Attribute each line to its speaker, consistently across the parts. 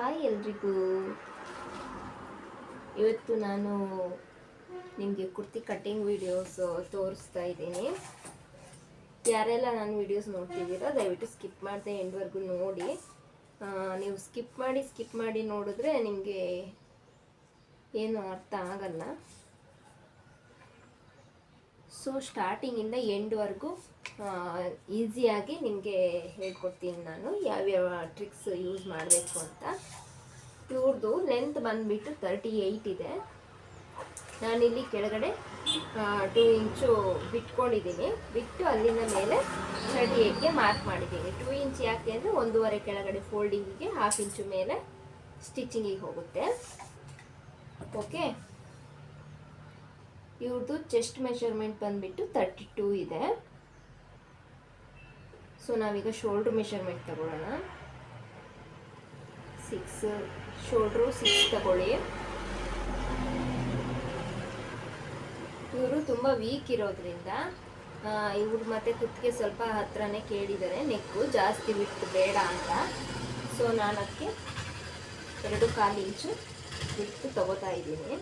Speaker 1: Hi ಎಲ್ರಿಗೂ. ಇವತ್ತು ನಾನು ನಿಮಗೆ ಕುರ್ತಿ ಕಟ್ಟಿಂಗ್ ವಿಡಿಯೋಸ್ ತೋರಿಸ್ತಾ ಇದ್ದೀನಿ. ಯಾರೆಲ್ಲ ನಾನು ವಿಡಿಯೋಸ್ ನೋಡ್ತಿದ್ದೀರಾ ದಯವಿಟ್ಟು ಸ್ಕಿಪ್ ಮಾಡಿದೆ ಎಂಡ್ವರೆಗೂ ನೋಡಿ. ನೀವು ಸ್ಕಿಪ್ ಮಾಡಿ ಸ್ಕಿಪ್ ಮಾಡಿ ನೋಡಿದ್ರೆ ನಿಮಗೆ ಏನು ಅರ್ಥ ಆಗಲ್ಲ. ಸೊ ಸ್ಟಾರ್ಟಿಂಗಿಂದ ಎಂಡ್ವರೆಗೂ ಈಸಿಯಾಗಿ ನಿಮಗೆ ಹೇಳ್ಕೊಡ್ತೀನಿ ನಾನು, ಯಾವ್ಯಾವ ಟ್ರಿಕ್ಸ್ ಯೂಸ್ ಮಾಡಬೇಕು ಅಂತ. ಇವ್ರದ್ದು ಲೆಂತ್ ಬಂದುಬಿಟ್ಟು ತರ್ಟಿ ಏಯ್ಟ್ ಇದೆ. ನಾನಿಲ್ಲಿ ಕೆಳಗಡೆ ಟೂ ಇಂಚು ಬಿಟ್ಕೊಂಡಿದ್ದೀನಿ. ಬಿಟ್ಟು ಅಲ್ಲಿನ ಮೇಲೆ ತರ್ಟಿ ಏಯ್ಟ್ಗೆ ಮಾರ್ಕ್ ಮಾಡಿದ್ದೀನಿ. ಟೂ ಇಂಚ್ ಯಾಕೆ ಅಂದರೆ ಒಂದೂವರೆ ಕೆಳಗಡೆ ಫೋಲ್ಡಿಂಗಿಗೆ ಹಾಫ್ ಇಂಚು ಮೇಲೆ ಸ್ಟಿಚಿಂಗಿಗೆ ಹೋಗುತ್ತೆ. ಓಕೆ ಇವ್ರದ್ದು ಚೆಸ್ಟ್ ಮೆಷರ್ಮೆಂಟ್ ಬಂದುಬಿಟ್ಟು ತರ್ಟಿ ಟೂ ಇದೆ. ಸೊ ನಾವೀಗ ಶೋಲ್ಡ್ರ್ ಮೆಷರ್ಮೆಂಟ್ ತಗೊಳ್ಳೋಣ. ಸಿಕ್ಸ್ ಶೋಲ್ಡ್ರು ಸಿಕ್ಸ್ ತಗೊಳ್ಳಿ. ಇವರು ತುಂಬ ವೀಕ್ ಇರೋದ್ರಿಂದ ಇವ್ರು ಮತ್ತೆ ಕುತ್ತಿಗೆ ಸ್ವಲ್ಪ ಹತ್ರನೇ ಕೇಳಿದ್ದಾರೆ. ನೆಕ್ಕು ಜಾಸ್ತಿ ಬಿಟ್ಟು ಬೇಡ ಅಂತ. ಸೊ ನಾನು ಅದಕ್ಕೆ ಎರಡು ಕಾಲು ಇಂಚು ಬಿಟ್ಟು ತಗೋತಾ ಇದ್ದೀನಿ.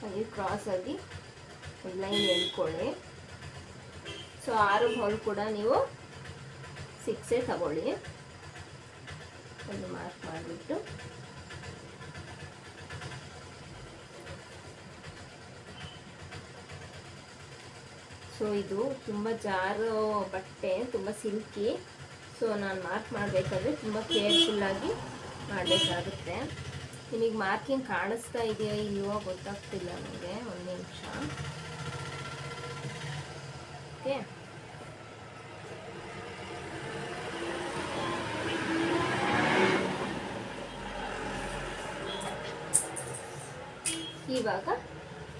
Speaker 1: ಹಾಗೆ ಕ್ರಾಸಾಗಿ ಲೈನ್ ಎಳ್ಕೊಳ್ಳಿ. ಸೊ ಆರು ಬೌಲ್ ಕೂಡ ನೀವು ಸಿಕ್ಸೇ ತಗೊಳ್ಳಿ. ಒಂದು ಮಾರ್ಕ್ ಮಾಡಿಬಿಟ್ಟು. ಸೊ ಇದು ತುಂಬ ಜಾರೋ ಬಟ್ಟೆ, ತುಂಬ ಸಿಲ್ಕಿ ಸೊ ನಾನು ಮಾರ್ಕ್ ಮಾಡಬೇಕಾದ್ರೆ ತುಂಬ ಕೇರ್ಫುಲ್ಲಾಗಿ ಮಾಡಬೇಕಾಗುತ್ತೆ. ನಿಮಗೆ ಮಾರ್ಕಿಂಗ್ ಕಾಣಿಸ್ತಾ ಇದೆಯಾ ಇಲ್ವೋ ಗೊತ್ತಾಗ್ತಿಲ್ಲ ನನಗೆ. ಒಂದು ನಿಮಿಷ. ಓಕೆ ಇವಾಗ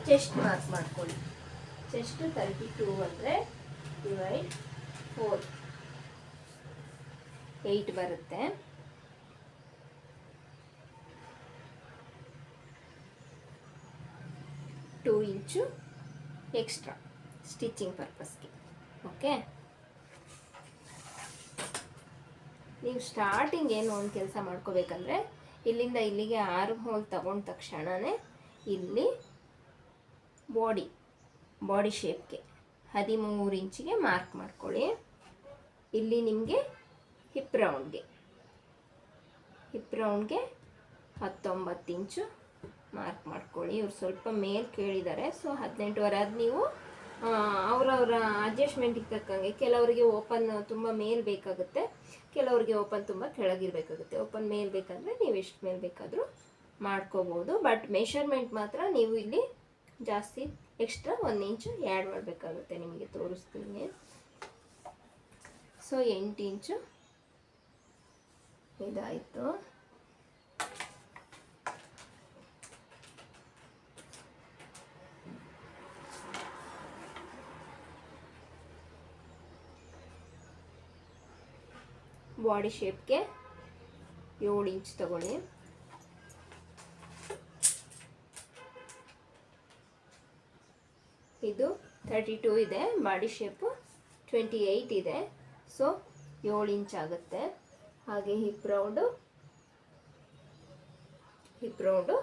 Speaker 1: ಚೆಸ್ಟ್ ಮಾರ್ಕ್ ಮಾಡ್ಕೊಳ್ಳಿ. ಚೆಸ್ಟ್ ತರ್ಟಿ ಟೂ ಅಂದರೆ ಡಿವೈಡ್ ಫೋರ್ ಏಯ್ಟ್ ಬರುತ್ತೆ. ಟೂ ಇಂಚು ಎಕ್ಸ್ಟ್ರಾ ಸ್ಟಿಚಿಂಗ್ ಪರ್ಪಸ್ಗೆ ಓಕೆ ನೀವು ಸ್ಟಾರ್ಟಿಂಗ್ ಏನು ಒಂದು ಕೆಲಸ ಮಾಡ್ಕೋಬೇಕಂದ್ರೆ, ಇಲ್ಲಿಂದ ಇಲ್ಲಿಗೆ ಆರು ಹೋಲ್ ತಗೊಂಡ ತಕ್ಷಣವೇ ಇಲ್ಲಿ ಬಾಡಿ ಬಾಡಿ ಶೇಪ್ಗೆ ಹದಿಮೂರು ಇಂಚಿಗೆ ಮಾರ್ಕ್ ಮಾಡ್ಕೊಳ್ಳಿ. ಇಲ್ಲಿ ನಿಮಗೆ ಹಿಪ್ ರೌಂಡ್ಗೆ ಹಿಪ್ ರೌಂಡ್ಗೆ ಹತ್ತೊಂಬತ್ತು ಇಂಚು ಮಾರ್ಕ್ ಮಾಡ್ಕೊಳ್ಳಿ. ಇವ್ರು ಸ್ವಲ್ಪ ಮೇಲ್ ಕೇಳಿದ್ದಾರೆ ಸೊ ಹದಿನೆಂಟುವರೆ ಅದು ನೀವು ಅವರವರ ಅಡ್ಜಸ್ಟ್ಮೆಂಟಿಗೆ ತಕ್ಕಂಗೆ ಕೆಲವರಿಗೆ ಓಪನ್ ತುಂಬ ಮೇಲ್ ಬೇಕಾಗುತ್ತೆ. ಕೆಲವರಿಗೆ ಓಪನ್ ತುಂಬ ಕೆಳಗಿರಬೇಕಾಗುತ್ತೆ. ಓಪನ್ ಮೇಲ್ ಬೇಕಂದರೆ ನೀವು ಎಷ್ಟು ಮೇಲ್ ಬೇಕಾದರೂ ಮಾಡ್ಕೋಬೋದು ಬಟ್ ಮೆಷರ್ಮೆಂಟ್ ಮಾತ್ರ ನೀವು ಇಲ್ಲಿ ಜಾಸ್ತಿ ಎಕ್ಸ್ಟ್ರಾ ಒಂದು ಇಂಚು ಆ್ಯಡ್ ಮಾಡಬೇಕಾಗುತ್ತೆ ನಿಮಗೆ ತೋರಿಸ್ತೀನಿ. ಸೊ ಎಂಟು ಇಂಚು ಇದಾಯಿತು. ಬಾಡಿ ಶೇಪ್ಗೆ ಏಳು ಇಂಚ್ ತಗೊಳ್ಳಿ. ಇದು ತರ್ಟಿ ಟೂ ಇದೆ ಬಾಡಿ ಶೇಪು ಟ್ವೆಂಟಿ ಏಯ್ಟ್ ಇದೆ. ಸೊ ಏಳು ಇಂಚ್ ಆಗುತ್ತೆ. ಹಾಗೆ hip round hip round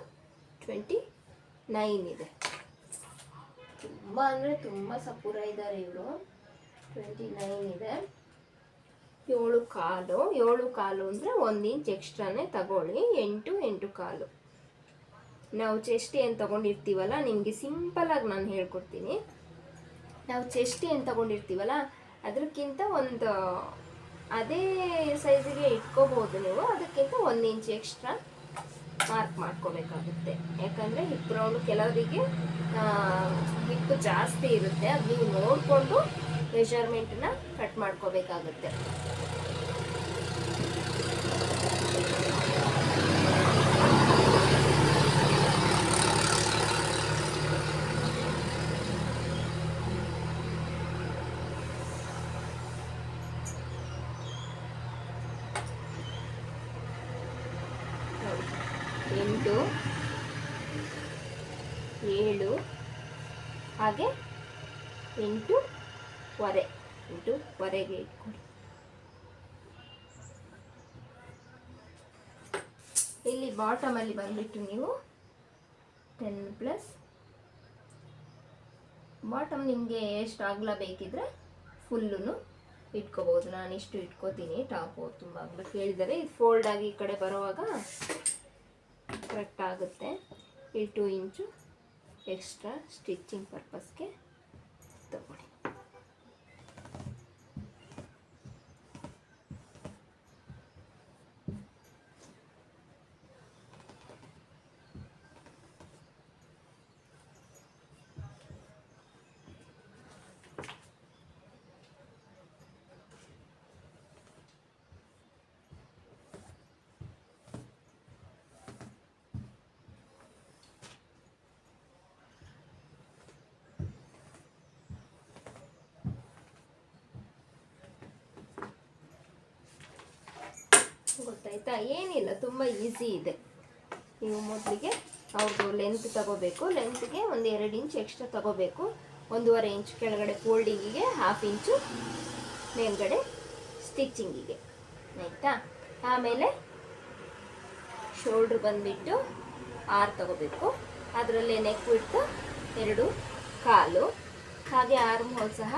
Speaker 1: twenty nine ಇದೆ. ತುಂಬ ಅಂದರೆ ತುಂಬ ಸಪೂರ ಇದ್ದಾರೆ ಇವರು. ಟ್ವೆಂಟಿ ನೈನ್ ಇದೆ. ಏಳು ಕಾಲು ಏಳು ಕಾಲು ಅಂದರೆ ಒಂದು ಇಂಚ್ ಎಕ್ಸ್ಟ್ರಾನೇ ತಗೊಳ್ಳಿ, ಎಂಟು ಎಂಟು ಕಾಲು. ನಾವು ಚೆಸ್ಟ್ ಏನು ತಗೊಂಡಿರ್ತೀವಲ್ಲ, ನಿಮಗೆ ಸಿಂಪಲಾಗಿ ನಾನು ಹೇಳ್ಕೊಡ್ತೀನಿ. ನಾವು ಚೆಸ್ಟ್ ಏನು ತಗೊಂಡಿರ್ತೀವಲ್ಲ ಅದಕ್ಕಿಂತ ಒಂದು, ಅದೇ ಸೈಜಿಗೆ ಇಟ್ಕೋಬೋದು ನೀವು, ಅದಕ್ಕಿಂತ ಒಂದು ಇಂಚ್ ಎಕ್ಸ್ಟ್ರಾ ಮಾರ್ಕ್ ಮಾಡ್ಕೋಬೇಕಾಗುತ್ತೆ. ಯಾಕಂದರೆ ರೌಂಡ್ ಕೆಲವರಿಗೆ ಹಿಪ್ಪು ಜಾಸ್ತಿ ಇರುತ್ತೆ. ಅದು ನೀವು ನೋಡಿಕೊಂಡು ಮೆಷರ್ಮೆಂಟನ್ನ ಕಟ್ ಮಾಡ್ಕೋಬೇಕಾಗುತ್ತೆ. ಎಂಟು ಏಳು ಹಾಗೆ ಇಲ್ಲಿ ಬಾಟಮಲ್ಲಿ ಬಂದುಬಿಟ್ಟು ನೀವು ಟೆನ್ ಪ್ಲಸ್ ಬಾಟಮ್ ನಿಮಗೆ ಎಷ್ಟು ಅಗಲ ಬೇಕಿದ್ರೆ ಫುಲ್ಲು ಇಟ್ಕೋಬೋದು. ನಾನು ಇಷ್ಟು ಇಟ್ಕೋತೀನಿ. ಟಾಪು ತುಂಬ ಅಗಲ. ಕೇಳಿದರೆ ಇದು ಫೋಲ್ಡ್ ಆಗಿ ಈ ಕಡೆ ಬರುವಾಗ ಕರೆಕ್ಟ್ ಆಗುತ್ತೆ. ಇಲ್ಲಿ ಟೂ ಇಂಚು ಎಕ್ಸ್ಟ್ರಾ ಸ್ಟಿಚ್ಚಿಂಗ್ ಪರ್ಪಸ್ಗೆ ತಗೊಳ್ಳಿ. ಗೊತ್ತಾಯ್ತಾ? ಏನಿಲ್ಲ, ತುಂಬ ಈಸಿ ಇದೆ. ನೀವು ಮೊದಲಿಗೆ ಅವ್ರದ್ದು ಲೆಂತ್ ತಗೋಬೇಕು. ಲೆಂತ್ಗೆ ಒಂದು ಎರಡು ಇಂಚ್ ಎಕ್ಸ್ಟ್ರಾ ತಗೋಬೇಕು. ಒಂದೂವರೆ ಇಂಚ್ ಕೆಳಗಡೆ ಫೋಲ್ಡಿಂಗಿಗೆ ಹಾಫ್ ಇಂಚು ಮೇಲ್ಗಡೆ ಸ್ಟಿಚ್ಚಿಂಗಿಗೆ ಆಯಿತಾ? ಆಮೇಲೆ ಶೋಲ್ಡ್ರ್ ಬಂದುಬಿಟ್ಟು ಆರು ತಗೋಬೇಕು. ಅದರಲ್ಲೇ ನೆಕ್ ಬಿಟ್ಟು ಎರಡು, ಕಾಲು. ಹಾಗೆ ಆರ್ ಸಹ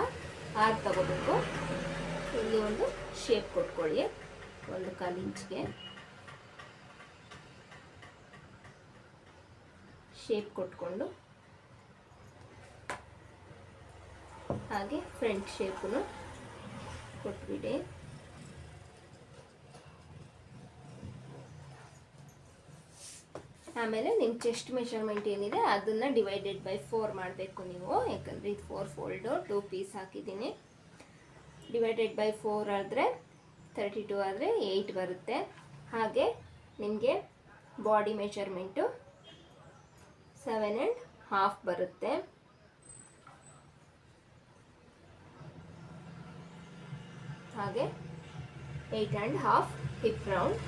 Speaker 1: ಆರು ತಗೋಬೇಕು. ಇಲ್ಲಿ ಒಂದು ಶೇಪ್ ಕೊಟ್ಕೊಳ್ಳಿ. ಒಂದು ಕಾಲು ಶೇಪ್ ಕೊಟ್ಕೊಂಡು. ಹಾಗೆ ಫ್ರಂಟ್ ಶೇಪನ್ನು ಕೊಟ್ಬಿಡಿ. ಆಮೇಲೆ ನಿಮ್ಮ ಚೆಸ್ಟ್ ಮೆಷರ್ಮೆಂಟ್ ಏನಿದೆ ಅದನ್ನು ಡಿವೈಡೆಡ್ ಬೈ ಫೋರ್ ಮಾಡಬೇಕು ನೀವು. ಯಾಕಂದರೆ ಇದು ಫೋರ್ ಫೋಲ್ಡು ಟೂ ಪೀಸ್ ಹಾಕಿದ್ದೀನಿ. ಡಿವೈಡೆಡ್ ಬೈ ಫೋರ್ ಆದರೆ ತರ್ಟಿ ಟು ಆದರೆ ಏಯ್ಟ್ ಬರುತ್ತೆ. ಹಾಗೆ ನಿಮಗೆ body measurement seven and half ಬರುತ್ತೆ. ಹಾಗೆ eight and half hip round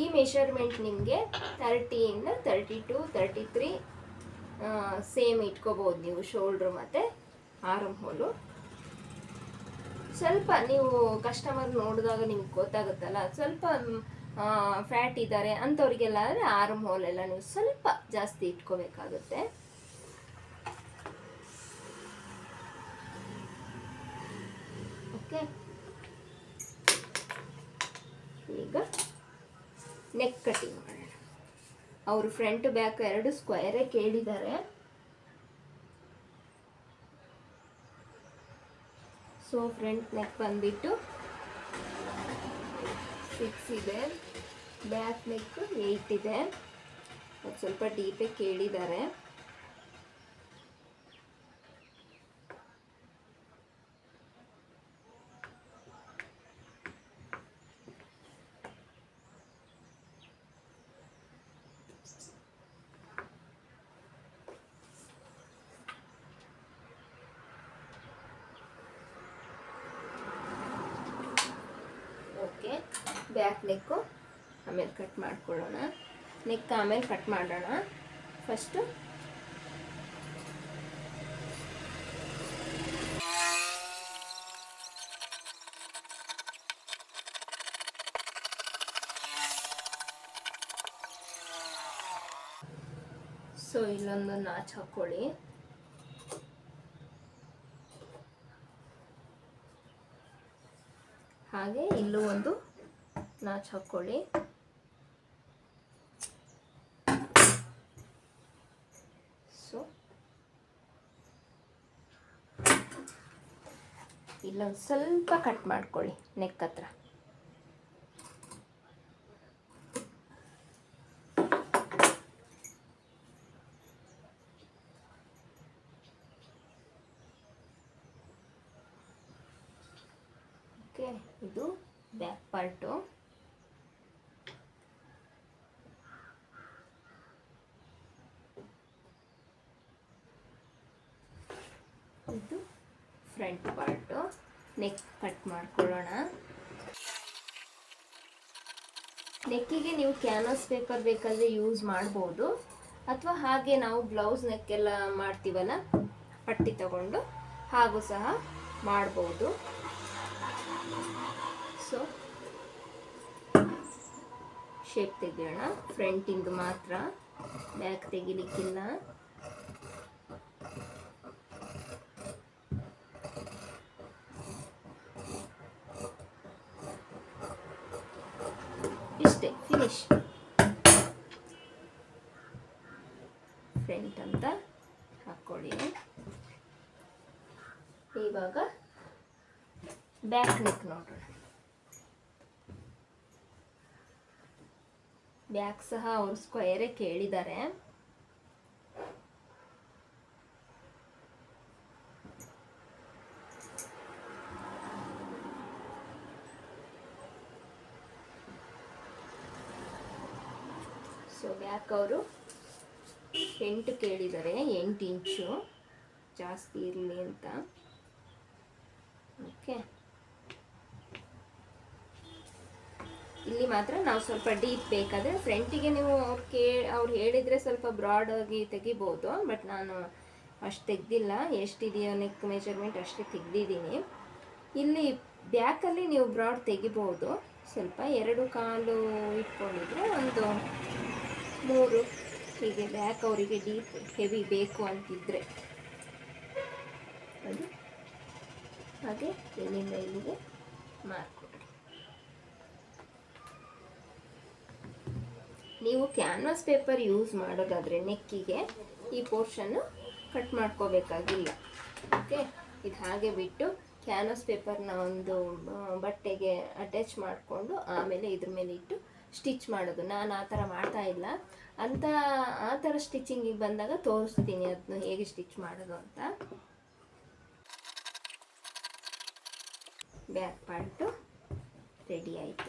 Speaker 1: ಈ ಮೆಷರ್ಮೆಂಟ್ ನಿಮಗೆ ತರ್ಟಿಯಿಂದ thirty two thirty three same ಇಟ್ಕೋಬೋದು ನೀವು ಶೋಲ್ಡ್ರು ಮತ್ತು ಆರಮ್ ಹೋಲು ಸ್ವಲ್ಪ ನೀವು ಕಸ್ಟಮರ್ ನೋಡಿದಾಗ ನಿಮ್ಗೆ ಗೊತ್ತಾಗುತ್ತಲ್ಲ, ಸ್ವಲ್ಪ ಫ್ಯಾಟ್ ಇದ್ದಾರೆ ಅಂಥವ್ರಿಗೆಲ್ಲ ಆದರೆ ಆರಮ್ ಹೋಲೆಲ್ಲ ನೀವು ಸ್ವಲ್ಪ ಜಾಸ್ತಿ ಇಟ್ಕೋಬೇಕಾಗುತ್ತೆ. ಓಕೆ ಈಗ ನೆಕ್ ಮಾಡೋಣ. ಅವರು ಫ್ರಂಟ್ ಬ್ಯಾಕ್ ಎರಡು ಸ್ಕ್ವೇರೇ ಕೇಳಿದ್ದಾರೆ. ಸೊ ಫ್ರಂಟ್ ನೆಕ್ ಬಂದ್ಬಿಟ್ಟು ಸಿಕ್ಸ್ ಇದೆ. ಬ್ಯಾಕ್ ನೆಕ್ ಏಯ್ಟ್ ಇದೆ. ಅದು ಸ್ವಲ್ಪ ಡೀಪೇ ಕೇಳಿದ್ದಾರೆ ಓಕೆ ಬ್ಯಾಕ್ ನೆಕ್ಕು, ಆಮೇಲೆ ಕಟ್ ಮಾಡ್ಕೊಳ್ಳೋಣ. ನೆಕ್ ಆಮೇಲೆ ಕಟ್ ಮಾಡೋಣ. ಫಸ್ಟು ಸೊ ಇಲ್ಲೊಂದು ನಾಚ್ ಹಾಕ್ಕೊಳ್ಳಿ ಹಾಗೆ ಇಲ್ಲೂ ಒಂದು ನಾಚ್ ಹಾಕ್ಕೊಳ್ಳಿ ಸೊ ಇಲ್ಲೊಂದು ಸ್ವಲ್ಪ ಕಟ್ ಮಾಡ್ಕೊಳ್ಳಿ ನೆಕ್ ಹತ್ರ ಓಕೆ ಇದು ಬ್ಯಾಕ್ ಪಾರ್ಟು ಇದು ಫ್ರಂಟ್ ಪಾರ್ಟು ನೆಕ್ ಕಟ್ ಮಾಡ್ಕೊಳ್ಳೋಣ. ನೆಕ್ಕಿಗೆ ನೀವು ಕ್ಯಾನ್ವಾಸ್ ಪೇಪರ್ ಬೇಕಾದರೆ ಯೂಸ್ ಮಾಡ್ಬೋದು. ಅಥವಾ ಹಾಗೆ ನಾವು ಬ್ಲೌಸ್ ನೆಕ್ಕೆಲ್ಲ ಮಾಡ್ತೀವಲ್ಲ, ಪಟ್ಟಿ ತಗೊಂಡು ಹಾಗೂ ಸಹ ಮಾಡ್ಬೋದು. ಸೊ ಶೇಪ್ ತೆಗೆಯೋಣ. ಫ್ರಂಟಿಂದು ಮಾತ್ರ. ಬ್ಯಾಕ್ ತೆಗಿಲಿಕ್ಕಿಲ್ಲ ಇಷ್ಟೇ ಫಿನಿಶ್ ಫ್ರಂಟ್ ಅಂತ ಹಾಕ್ಕೊಳ್ಳಿ ಇವಾಗ ಬ್ಯಾಕ್ ನೆಕ್ ನೋಡೋಣ ಬ್ಯಾಕ್ ಸಹ ಅವರು ಸ್ಕ್ವಯರೇ ಕೇಳಿದ್ದಾರೆ. ಸೊ ಬ್ಯಾಕ್ ಅವರು ಎಂಟು ಕೇಳಿದ್ದಾರೆ, ಎಂಟು ಇಂಚು ಜಾಸ್ತಿ ಇರಲಿ ಅಂತ. ಓಕೆ ಇಲ್ಲಿ ಮಾತ್ರ ನಾವು ಸ್ವಲ್ಪ ಡೀಪ್ ಬೇಕಾದರೆ ಫ್ರಂಟಿಗೆ ನೀವು ಅವ್ರು ಕೇ, ಅವ್ರು ಹೇಳಿದರೆ ಸ್ವಲ್ಪ ಬ್ರಾಡ್ ಆಗಿ ತೆಗಿಬೋದು ಬಟ್ ನಾನು ಅಷ್ಟು ತೆಗ್ದಿಲ್ಲ. ಎಷ್ಟಿದೆಯೋ ನೆಕ್ ಮೆಜರ್ಮೆಂಟ್ ಅಷ್ಟೇ ತೆಗ್ದಿದ್ದೀನಿ. ಇಲ್ಲಿ ಬ್ಯಾಕಲ್ಲಿ ನೀವು ಬ್ರಾಡ್ ತೆಗಿಬೋದು. ಸ್ವಲ್ಪ ಎರಡು ಕಾಲು ಇಟ್ಕೊಂಡಿದ್ರೆ ಒಂದು ಮೂರು. ಹೀಗೆ ಬ್ಯಾಕ್ ಅವರಿಗೆ ಡೀಪ್ ಹೆವಿ ಬೇಕು ಅಂತಿದ್ರೆ. ಅದು ಹಾಗೆ ಇಲ್ಲಿಂದ ಇಲ್ಲಿಗೆ ಮಾರ್ಕೊಡಿ ನೀವು ಕ್ಯಾನ್ವಾಸ್ ಪೇಪರ್ ಯೂಸ್ ಮಾಡೋದಾದರೆ ನೆಕ್ಕಿಗೆ ಈ ಪೋರ್ಷನ್ನು ಕಟ್ ಮಾಡ್ಕೋಬೇಕಾಗಿಲ್ಲ. ಓಕೆ ಇದು ಹಾಗೆ ಬಿಟ್ಟು ಕ್ಯಾನ್ವಾಸ್ ಪೇಪರ್ನ ಒಂದು ಬಟ್ಟೆಗೆ ಅಟ್ಯಾಚ್ ಮಾಡಿಕೊಂಡು ಆಮೇಲೆ ಇದ್ರ ಮೇಲೆ ಇಟ್ಟು ಸ್ಟಿಚ್ ಮಾಡೋದು. ನಾನು ಆ ಥರ ಮಾಡ್ತಾ ಇಲ್ಲ. ಅಂತ, ಆ ಥರ ಸ್ಟಿಚಿಂಗಿಗೆ ಬಂದಾಗ ತೋರಿಸ್ತೀನಿ ಅದನ್ನ ಹೇಗೆ ಸ್ಟಿಚ್ ಮಾಡೋದು ಅಂತ. ಬ್ಯಾಕ್ ಪಾರ್ಟು ರೆಡಿ ಆಯಿತು.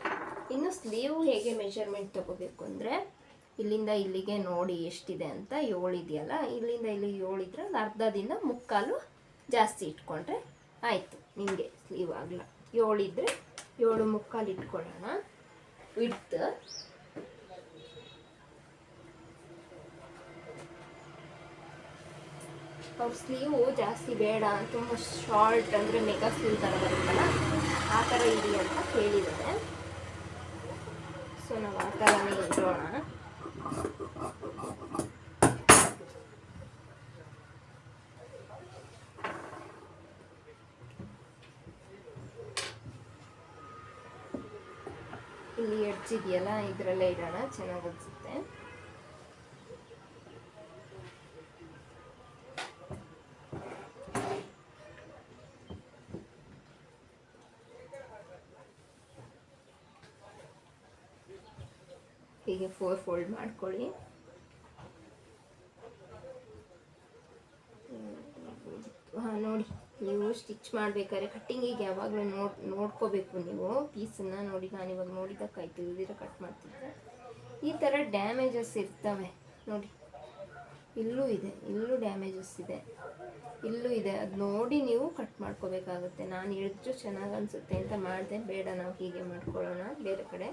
Speaker 1: ಇನ್ನು ಸ್ಲೀವ್ ಹೇಗೆ ಮೆಷರ್ಮೆಂಟ್ ತಗೋಬೇಕು ಅಂದರೆ, ಇಲ್ಲಿಂದ ಇಲ್ಲಿಗೆ ನೋಡಿ ಎಷ್ಟಿದೆ ಅಂತ ಏಳಿದೆಯಲ್ಲ, ಇಲ್ಲಿಂದ ಇಲ್ಲಿಗೆ ಏಳಿದ್ರೆ ಅರ್ಧದಿಂದ ಮುಕ್ಕಾಲು ಜಾಸ್ತಿ ಇಟ್ಕೊಂಡ್ರೆ ಆಯಿತು. ನಿಮಗೆ ಸ್ಲೀವ್ ಆಗಲ್ಲ ಏಳಿದ್ರೆ ಏಳು ಮುಕ್ಕಾಲು ಇಟ್ಕೊಳ್ಳೋಣ. ವಿಡ್ತ್ ಅವ್ರ ಸ್ಲೀವು ಜಾಸ್ತಿ ಬೇಡ, ತುಂಬ ಶಾರ್ಟ್ ಅಂದರೆ ಮೆಗಾ ಸ್ಲೀವ್ ಥರ ಬರುತ್ತಲ್ಲ ಆ ಥರ ಇಡಿ ಅಂತ ಕೇಳಿದ್ದಾರೆ. ಸೊ, ನಾವು ಆ ಥರನೇ ಇಡೋಣ ಇಲ್ಲಿ ಎಡ್ಜ್ ಇದೆಯಲ್ಲ? ಇದರಲ್ಲೇ ಇಡೋಣ. ಚೆನ್ನಾಗಿ ಅನಿಸುತ್ತೆ ಹೀಗೆ ಫೋರ್ ಫೋಲ್ಡ್ ಮಾಡ್ಕೊಳ್ಳಿ. ಹಾಂ, ನೋಡಿ, ನೀವು ಸ್ಟಿಚ್ ಮಾಡಬೇಕಾದ್ರೆ ಕಟ್ಟಿಂಗಿಗೆ ಯಾವಾಗಲೂ ನೋಡ್, ನೋಡ್ಕೋಬೇಕು ನೀವು ಪೀಸನ್ನು ನೋಡಿ, ನಾನು ಇವಾಗ ನೋಡಿದ್ದಕ್ಕಾಯ್ತು ಇಲ್ದಿರ ಕಟ್ ಮಾಡ್ತಿದ್ದೆ. ಈ ಥರ ಡ್ಯಾಮೇಜಸ್ ಇರ್ತವೆ. ನೋಡಿ, ಇಲ್ಲೂ ಇದೆ, ಇಲ್ಲೂ ಡ್ಯಾಮೇಜಸ್ ಇದೆ. ಇಲ್ಲೂ ಇದೆ. ಅದು ನೋಡಿ ನೀವು ಕಟ್ ಮಾಡ್ಕೋಬೇಕಾಗುತ್ತೆ. ನಾನು ಹೇಳಿದ್ರು ಚೆನ್ನಾಗಿ ಅನಿಸುತ್ತೆ ಅಂತ ಮಾಡಿದೆ. ಬೇಡ, ನಾವು ಹೀಗೆ ಮಾಡ್ಕೊಳ್ಳೋಣ ಬೇರೆ ಕಡೆ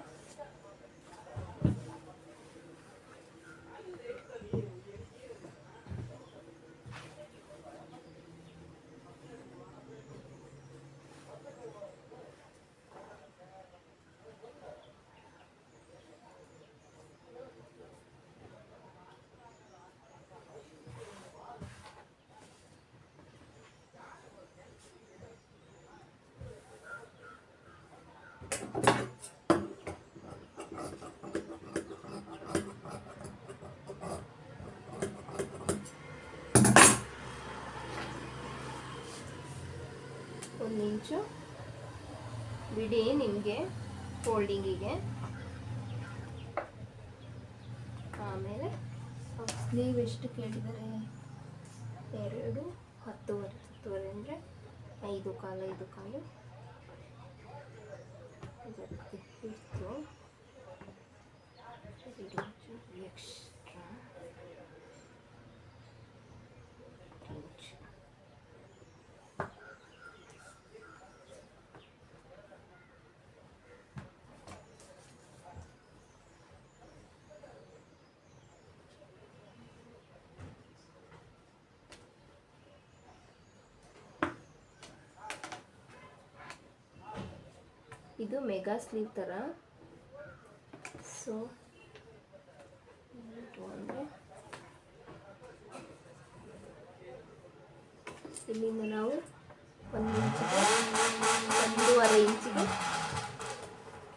Speaker 1: ಒಂದು ಇಂಚು ಬಿಡಿ ನಿಮಗೆ ಫೋಲ್ಡಿಂಗಿಗೆ. ಆಮೇಲೆ ಸ್ಲೀವ್ ಎಷ್ಟು ಕೇಳಿದರೆ? ಎರಡು ಹತ್ತುವರೆ ಹತ್ತುವರೆ ಅಂದರೆ ಐದು ಕಾಲು ಐದು ಕಾಲು. ಇತ್ತು ಎಕ್ಸ್ಟ್ರಾ ಇಂಚ್ ಇದು ಮೆಗಾ ಸ್ಲೀವ್ ಥರ ಸೊ ಅಂದರೆ ಇಲ್ಲಿಂದ ನಾವು ಒಂದು ಇಂಚಿಗೆ, ಒಂದೂವರೆ ಇಂಚಿಗೆ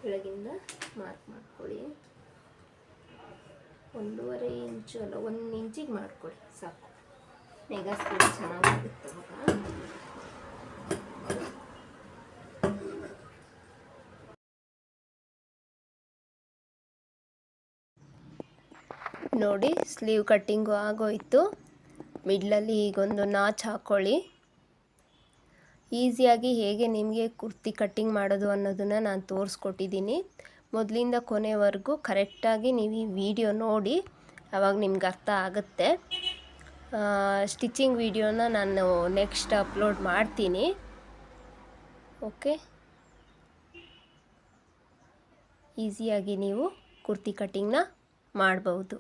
Speaker 1: ಕೆಳಗಿಂದ ಮಾರ್ಕ್ ಮಾಡ್ಕೊಳ್ಳಿ. ಒಂದೂವರೆ ಇಂಚು ಅಲ್ಲ, ಒಂದು ಇಂಚಿಗೆ ಮಾಡ್ಕೊಳ್ಳಿ, ಸಾಕು. ಮೆಗಾ ಸ್ಪೀಡ್ ಚೆನ್ನಾಗಿರುತ್ತೆ ಅವಾಗ. ನೋಡಿ ಸ್ಲೀವ್ ಕಟ್ಟಿಂಗು ಆಗೋಯಿತು. ಮಿಡ್ಲಲ್ಲಿ ಈಗೊಂದು ನಾಚ್ ಹಾಕ್ಕೊಳ್ಳಿ ಈಸಿಯಾಗಿ ಹೇಗೆ ನಿಮಗೆ ಕುರ್ತಿ ಕಟ್ಟಿಂಗ್ ಮಾಡೋದು ಅನ್ನೋದನ್ನು ನಾನು ತೋರಿಸ್ಕೊಟ್ಟಿದ್ದೀನಿ ಮೊದಲಿಂದ ಕೊನೆವರೆಗೂ ಕರೆಕ್ಟಾಗಿ ನೀವು ಈ ವಿಡಿಯೋ ನೋಡಿ ಆವಾಗ ನಿಮ್ಗೆ ಅರ್ಥ ಆಗುತ್ತೆ. ಸ್ಟಿಚಿಂಗ್ ವಿಡಿಯೋನ ನಾನು ನೆಕ್ಸ್ಟ್ ಅಪ್ಲೋಡ್ ಮಾಡ್ತೀನಿ. ಓಕೆ ಈಸಿಯಾಗಿ ನೀವು ಕುರ್ತಿ ಕಟ್ಟಿಂಗ್ನ ಮಾಡ್ಬೋದು.